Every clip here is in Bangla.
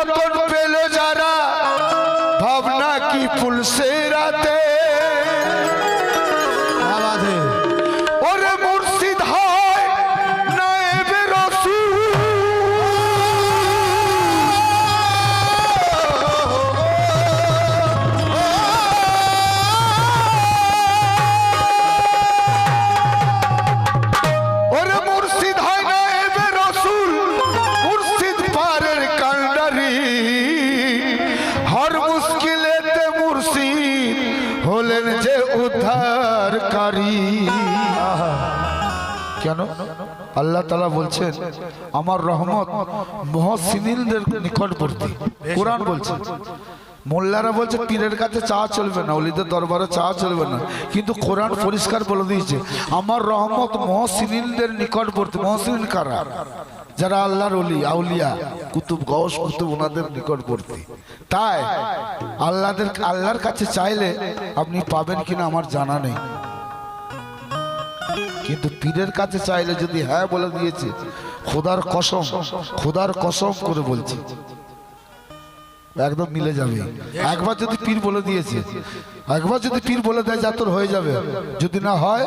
রতন পেল উদ্ধারকারী। কেন? আল্লাহ তালা বলছেন, আমার রহমত মহসিনীদের নিকটবর্তী। কোরআন বলছে, মোল্লারা বলছে, পীরের কাছে চা চলবে না, অলিদের দরবারে চা চলবে না। কিন্তু কোরআন পরিষ্কার বলে দিয়েছে, আমার রহমত মহসিনীদের নিকটবর্তী। মহসিন কারা? যারা আল্লাহর অলি আউলিয়া, কুতুব গস কুতুব ওনাদের নিকটবর্তী। তাই আল্লাহদের, আল্লাহর কাছে চাইলে আপনি পাবেন কিনা আমার জানা নেই। কিন্তু পীরের কাছে চাইলে যদি হ্যাঁ বলে দিয়েছে, খোদার কসম খোদার কসম করে বলছি। একদম মিলে যাবে। একবার যদি পীর বলে দিয়েছে, একবার যদি পীর বলে দেয় যা তোর হয়ে যাবে। যদি না হয়,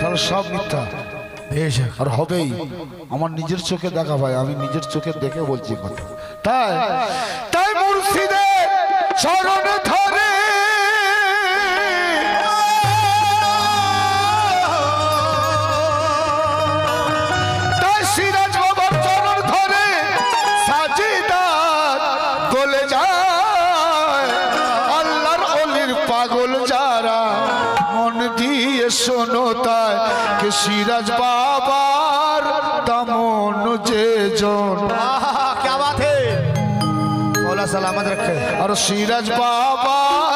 তাহলে সব মিথ্যা। আর হবেই। আমার নিজের চোখে দেখা ভাই, আমি নিজের চোখে দেখে বলছি কথা তাই? তাই মুর্শিদের ধরে। পাগল যারা মন দিয়ে শোনো তাই, কে সিরাজ বাবার আর সিরাজ বাবার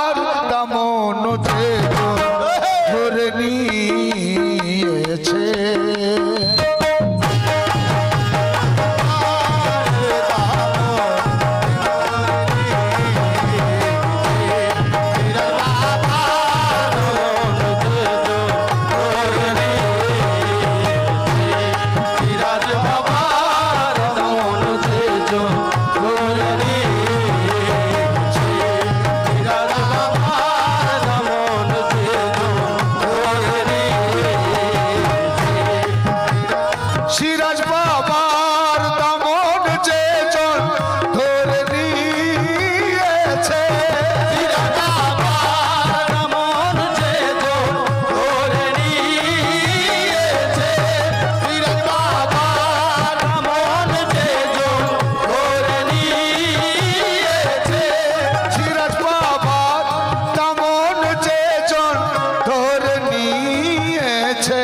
নিয়েছে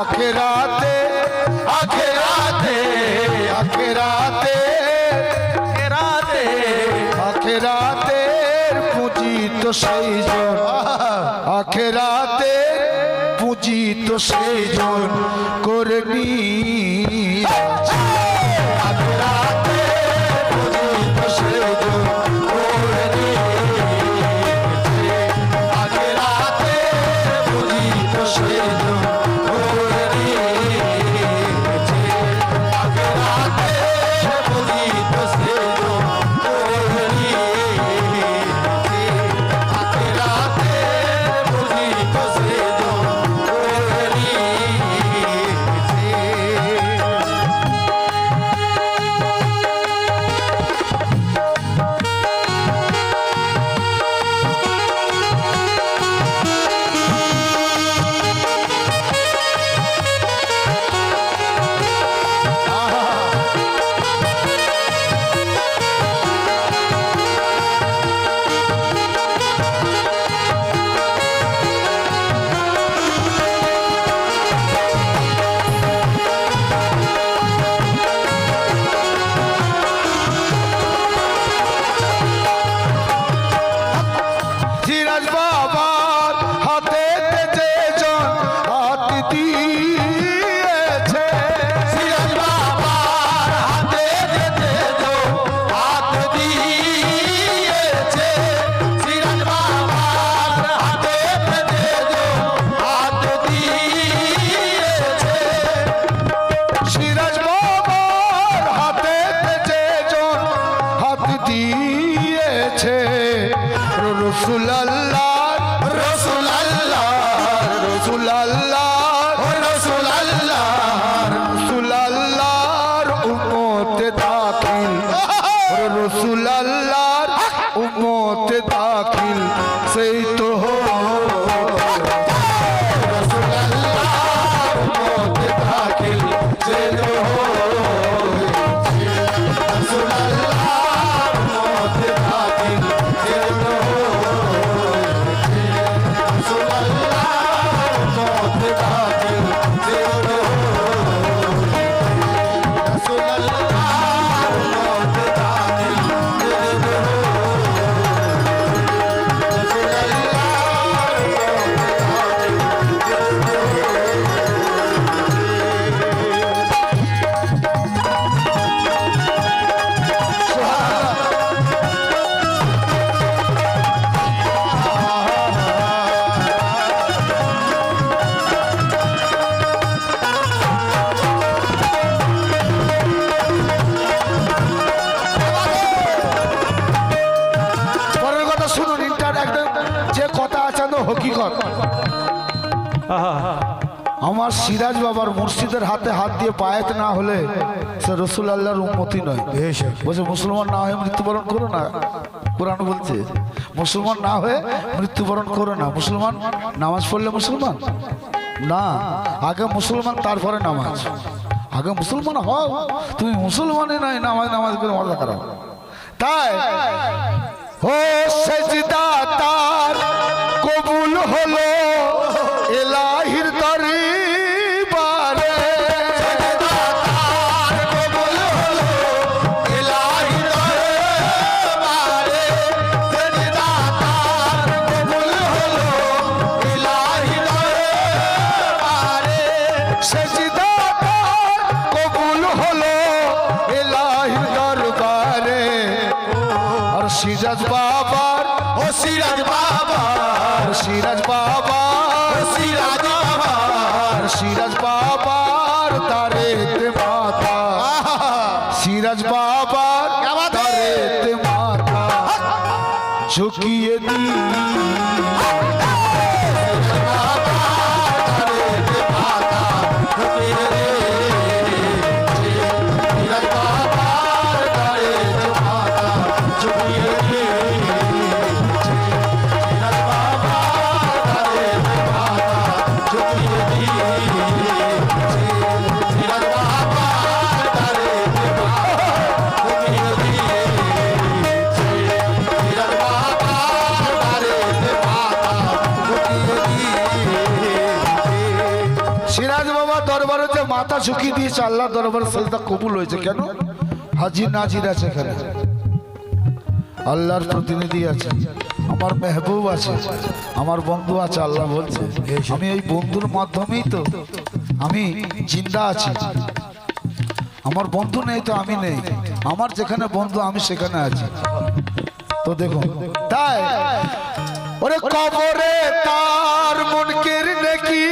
আখেরাতে রাতে আখেরাতে আখেরাতে পুঁজি তো সেই জন আখেরাতে পূজিত সেই জন করে আল্লাহর উম্মত দাখিল সেই হকিকত আমার সিরাজ বাবার মুর্শিদের হাতে হাত দিয়ে পায়েত না হলে সে রসুল আল্লাহর উন্মতি নয়। বলছে মুসলমান না হয়ে মৃত্যুবরণ করো না। কোরআন বলছে মুসলমান না হয়ে মৃত্যুবরণ করো না। মুসলমান নামাজ পড়লে মুসলমান? না আগে মুসলমান তারপরে নামাজ। আগে মুসলমান হও। তুমি মুসলমানই নয় নামাজ নামাজ করে মজা করো তাই ও সেজদা তার কবুল হলো। বাবার তারেতে মাথা সিরাজ বাবার তারেতে মাথা ঝুঁকিয়ে দিই মাথা ঝুঁকিয়ে দিয়েছে আল্লাহ দরবারে সেজদা কবুল হয়েছে কেন? হাজির নাজির আছে এখানে। আল্লাহর প্রতিনিধি আছে, আমার মেহবুব আছে, আমার বন্ধু আছে, আল্লাহ বলছে, আমি এই বন্ধুর মাধ্যমেই তো আমি জিন্দা আছি। আমার বন্ধু নেই তো আমি নেই, আমার যেখানে বন্ধু আমি সেখানে আছি। তো দেখুন, তাই, ওরে কবরে তার মনকের নাকি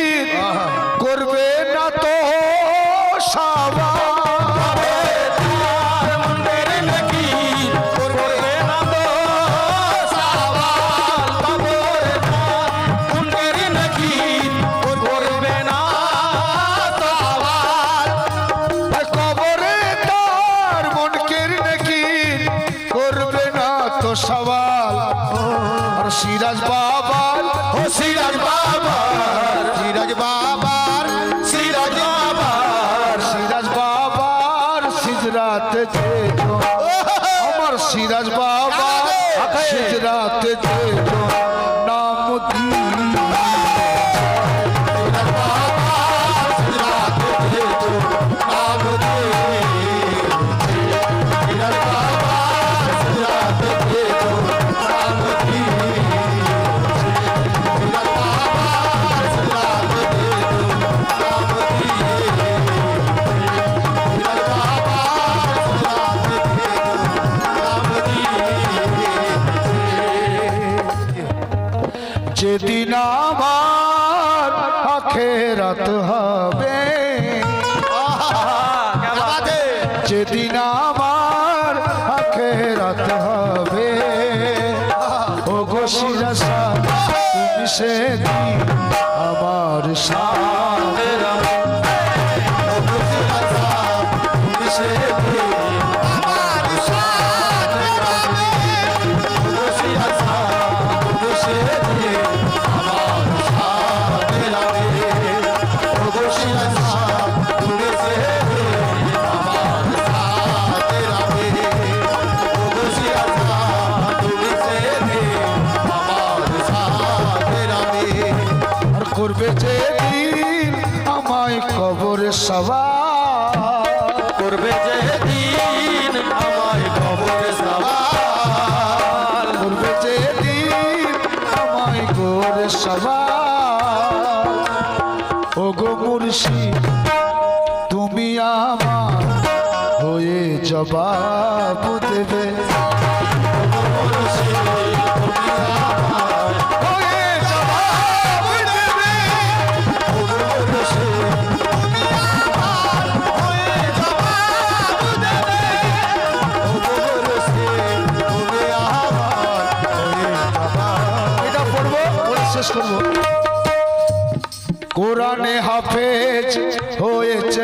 করবে না তো? সওয়াল। আর সিরাজ বাবার ও সিরাজ বাবা। তুমি সে আমার সাথে করবে যে দিন আমায় কবরে সবার। করবে যে দিন আমায় খবর সবার। করবে যে দিন আমায় সবার। ও গো মুর্শি তুমি আমার হয়ে জবাব দেবে।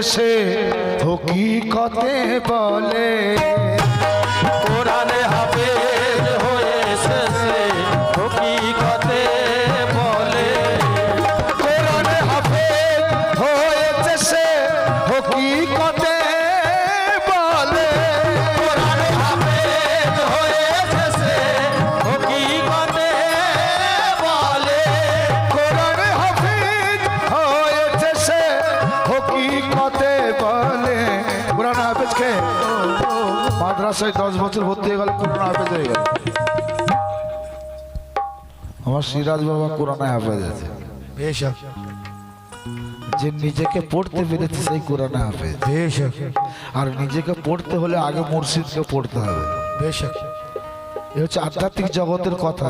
সে হকিকতে বলে হবে হয়ে শেষে বলে। কোরআনে হয়েছে সে হকিকতে বলে। মাদ্রাসায় দশ বছর ভর্তি হয়ে গেল কোরআন হাফেজ হয়ে গেল। আমার সিরাজ বাবা কোরআনে হাফেজ আছে। যে নিজেকে পড়তে পেরেছে সেই কোরআনে হাফেজ। বেশক। আর নিজেকে পড়তে হলে আগে মুর্শিদকে পড়তে হবে। বেশক। এ হচ্ছে আধ্যাত্মিক জগতের কথা।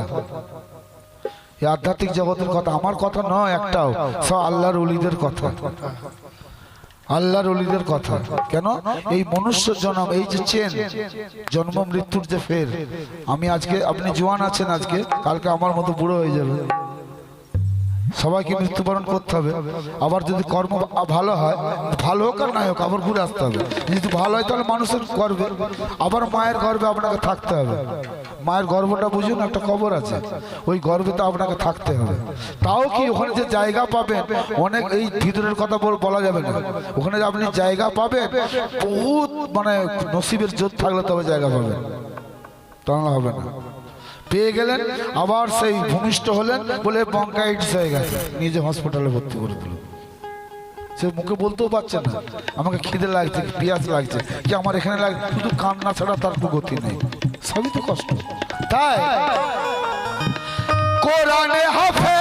এই আধ্যাত্মিক জগতের কথা আমার কথা নয় একটাও। সব আল্লাহর অলিদের কথা। আল্লাহর অলিদের কথা। কেন? এই মনুষ্য জন্ম, এই যে চেন জন্ম, মৃত্যুর যে ফের। আমি আজকে, আপনি জোয়ান আছেন আজকে, কালকে আমার মতো বুড়ো হয়ে যাবে সবাইকে মৃত্যুবরণ করতে হবে। আবার যদি কর্ম ভালো হয়, ভালো হোক আর নাই হোক, আবার ঘুরে আসতে হবে। যদি ভালো হয় তাহলে মানুষের গর্বে, আবার মায়ের গর্বে আপনাকে থাকতে হবে। মায়ের গর্বটা বুঝুন, একটা কবর আছে। ওই গর্বে তো আপনাকে থাকতে হবে। তাও কি ওখানে যে জায়গা পাবেন, অনেক এই ভিতরের কথা বল- যাবে না। ওখানে আপনি জায়গা পাবেন, বহুত মানে নসিবের জোর থাকলে তবে জায়গা পাবেন। তাহলে হবে না। পেয়ে গেলেন, আবার সেই ভূমিষ্ঠ হলেন বলে বঙ্কাইটিস হয়ে গেছে। নিজে হসপিটালে ভর্তি করে দিল সে মুখে বলতেও পারছে না। আমাকে খিদে লাগছে, পিয়াস লাগছে। কি আমার এখানে লাগছে? শুধু কান্না ছাড়া তার গতি নেই। সবই তো কষ্ট। তাই? কোরআনে হাফে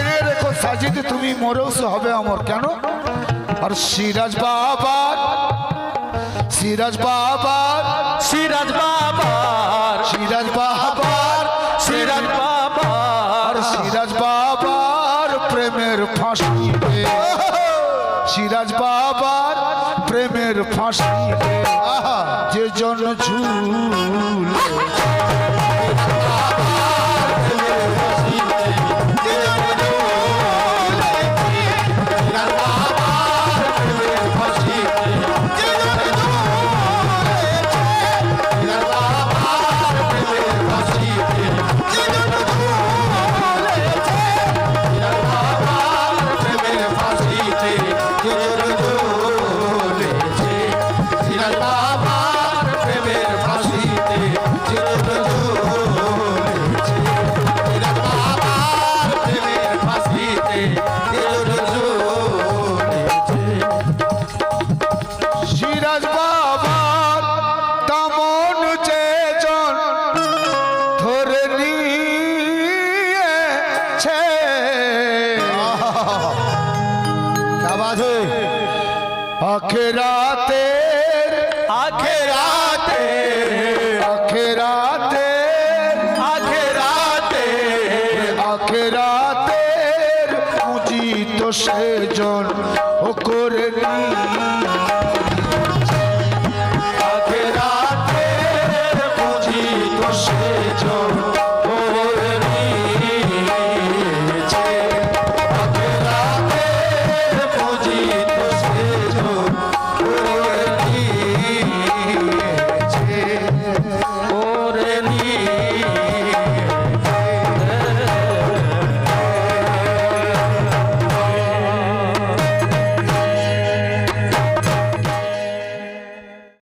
জেনে রেখো সাজিদ তুমি মরেও হবে অমর। কেন? আর সিরাজ বাবার সিরাজ বাবার সিরাজ বাবার সিরাজ বাবার সিরাজ বাবার আর সিরাজ বাবার প্রেমের ফাঁসিতে সিরাজ বাবার প্রেমের ফাঁসিতে যে জন ঝুল